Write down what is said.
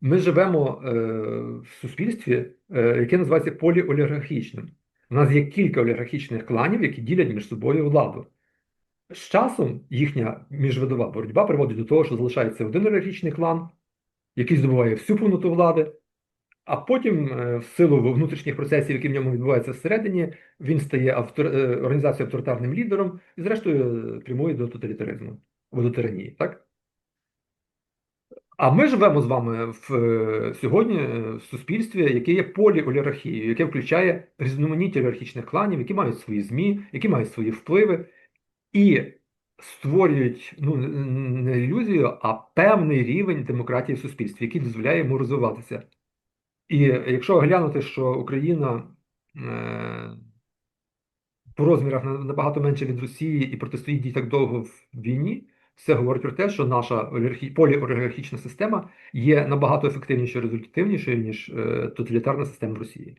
Ми живемо е, в суспільстві, е, яке називається поліолігархічним. У нас є кілька олігархічних кланів, які ділять між собою владу. З часом їхня міжвидова боротьба приводить до того, що залишається один олігархічний клан, який здобуває всю повноту влади, а потім, е, в силу внутрішніх процесів, які в ньому відбуваються всередині, він стає автор... е, організацією авторитарним лідером і, зрештою, е, прямує до тоталітаризму або до тиранії. Так? А ми живемо з вами в е, сьогодні е, в суспільстві, яке є поліолігархією, яке включає різноманіття олігархічних кланів, які мають свої ЗМІ, які мають свої впливи, і створюють ну, не ілюзію, а певний рівень демократії в суспільстві, який дозволяє йому розвиватися. І якщо глянути, що Україна е, по розмірах на- набагато менше від Росії і протистоїть їй так довго в війні, це говорить про те, що наша олігархі... поліолігархічна система є набагато ефективнішою, результативнішою, ніж е, тоталітарна система в Росії.